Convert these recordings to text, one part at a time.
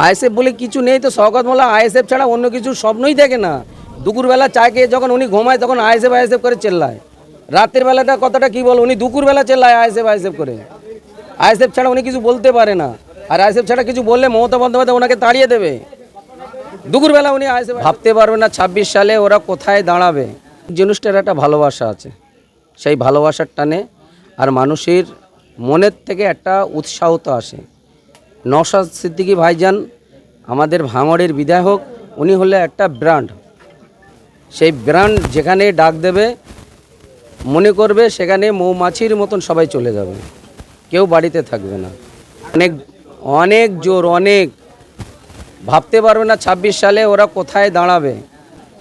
ISF বলে কিছু নেই তো শওকত মোল্লা আইএসএফ ছাড়া অন্য কিছু স্বপ্নই থাকে না। দুপুরবেলা চা খেয়ে যখন উনি ঘুমায় তখন আইএসএফ আইএসএফ করে চেল্লায়। রাতের বেলাটা কথাটা কি বল? উনি দুপুরবেলা চেল্লায় আইএসএফ আইএসএফ করে। আইএসএফ ছাড়া উনি কিছু বলতে পারে না। আর আইএসএফ ছাড়া কিছু বললে মমতা বন্দ্যোপাধ্যায় ওনাকে তাড়িয়ে দেবে। দুপুরবেলা উনি আইএসএফ ভাবতে পারবে না ছাব্বিশ সালে ওরা কোথায় দাঁড়াবে। জিনিসটার একটা ভালোবাসা আছে। সেই ভালোবাসার টানে আর মানুষের মনের থেকে একটা উৎসাহ তো আসে। নওশাদ সিদ্দিকী ভাইজান আমাদের ভাঙড়ের বিধায়ক, উনি হলে একটা ব্র্যান্ড। সেই ব্র্যান্ড যেখানে ডাক দেবে, মনে করবে সেখানে মৌমাছির মতন সবাই চলে যাবে। কেউ বাড়িতে থাকবে না। অনেক অনেক জোর, অনেক। ভাবতে পারবে না ছাব্বিশ সালে ওরা কোথায় দাঁড়াবে।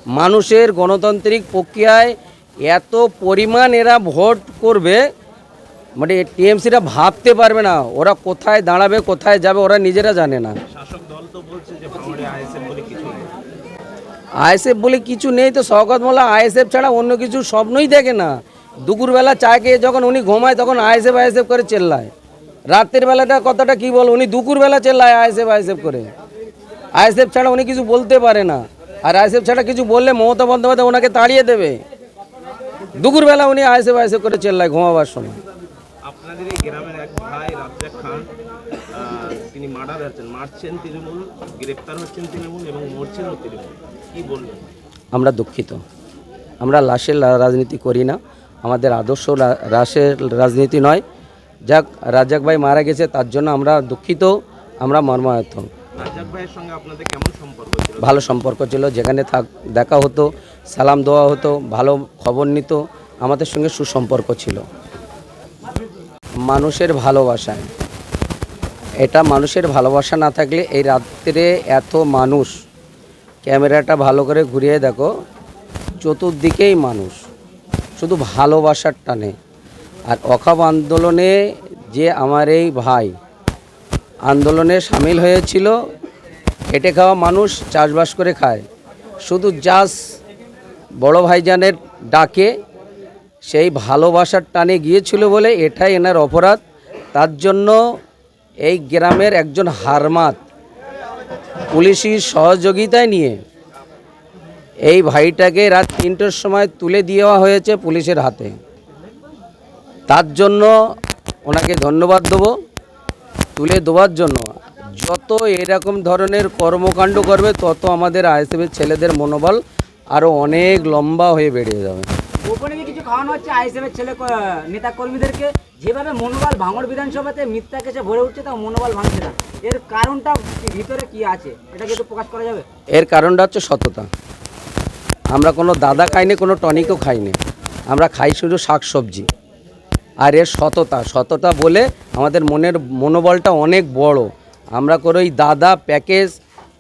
মানুষের গণতান্ত্রিক প্রক্রিয়ায় এত পরিমাণ এরা ভোট করবে মানে টিএমসিরা ভাবতে পারবে না ওরা কোথায় দাঁড়াবে কোথায় যাবে ওরা নিজেরা জানে না। আইএসএফ বলে কিছু নেই তো শওকত মোল্লা আইএসএফ ছাড়া অন্য কিছু স্বপ্নই দেখে না। দুপুরবেলা চা খেয়ে যখন উনি ঘুমায় তখন আইএসএফ আইএসএফ করে চেল্লায়। রাতের বেলাটা কথাটা কি বল উনি দুপুরবেলা চেল্লায় আইএসএফ আইএসএফ করে। আইএসএফ ছাড়া উনি কিছু বলতে পারে না। আর আইএসএফ ছাড়া কিছু বললে মমতা বন্দ্যোপাধ্যায় ওনাকে তাড়িয়ে দেবে। দুপুরবেলা উনি আইএসএফ আইএসএফ করে চেল্লায় ঘুমাবার সময়। এই গ্রামের এক ভাই রাজ্জাক খান তিনি মার্ডার হচ্ছেন মারছেন তৃণমূল গ্রেপ্তার হচ্ছেন তৃণমূল এবং মরছেনও তৃণমূল। কি বলবেন? আমরা দুঃখিত। আমরা লাশের রাজনীতি করি না। আমাদের আদর্শ রাশের রাজনীতি নয়। যাক রাজাক ভাই মারা গেছে তার জন্য আমরা দুঃখিত আমরা মর্মাহত। রাজ্জাক ভাইয়ের সঙ্গে আপনাদের কেমন সম্পর্ক ছিল? ভালো সম্পর্ক ছিল যেখানে থাক দেখা হতো সালাম দেওয়া হতো ভালো খবর নিত আমাদের সঙ্গে সুসম্পর্ক ছিল। মানুষের ভালোবাসায় এটা মানুষের ভালোবাসা না থাকলে এই রাত্রে এত মানুষ। ক্যামেরাটা ভালো করে ঘুরিয়ে দেখো, চতুর্দিকেই মানুষ। শুধু ভালোবাসার টানে। আর অখাব আন্দোলনে যে আমার এই ভাই, আন্দোলনে সামিল হয়েছিল খেটে খাওয়া মানুষ চাষবাস করে খায়। শুধু জাস বড় ভাইজানের ডাকে সেই ভালোবাসার টানে গিয়েছিল বলে এটাই এনার অপরাধ। তার জন্য এই গ্রামের একজন হারমাত পুলিশি সহযোগিতায় নিয়ে এই ভাইটাকে রাত তিনটের সময় তুলে দেওয়া হয়েছে পুলিশের হাতে। তার জন্য ওনাকে ধন্যবাদ দেবো। তুলে দেওয়ার জন্য যত এরকম ধরনের কর্মকাণ্ড করবে, তত আমাদের আইএসএফের ছেলেদের মনোবল আরও অনেক লম্বা হয়ে বেড়ে যাবে। কি কিছু খাওয়ানো হচ্ছে, আইএসএফের ছেলে নেতা কর্মীদেরকে যেভাবে মনোবল ভাঙড় বিধানসভাতে মিথ্যা কেসে ভরে উঠছে তা মনোবল ভাঙছে না। এর কারণটা ভিতরে কি আছে এটাকে একটু প্রকাশ করা যাবে? এর কারণটা হচ্ছে সততা। আমরা কোনো দাদা খাইনি, কোনো টনিকও খাইনি। আমরা খাই শুধু শাক সবজি আর এর সততা সততা বলে আমাদের মনের মনোবলটা অনেক বড়। আমরা করে ওই দাদা, প্যাকেজ,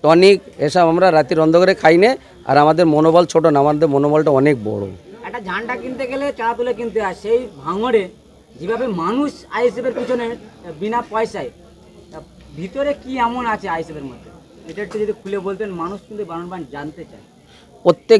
টনিক, এসব আমরা রাতের অন্ধকারে খাই না, আর আমাদের মনোবল ছোট না, আমাদের মনোবলটা অনেক বড়। একটা ঝান্ডা কিনতে গেলে, চাঁদা তুলে কিনতে হয়। সেই ভাঙড়ে যেভাবে মানুষ আইএসএফের পিছনে বিনা পয়সায় ভিতরে কি এমন আছে আইএসএফের মধ্যে? এটা একটু যদি খুলে বলতেন, মানুষ কিন্তু বারবার জানতে চায়। প্রত্যেক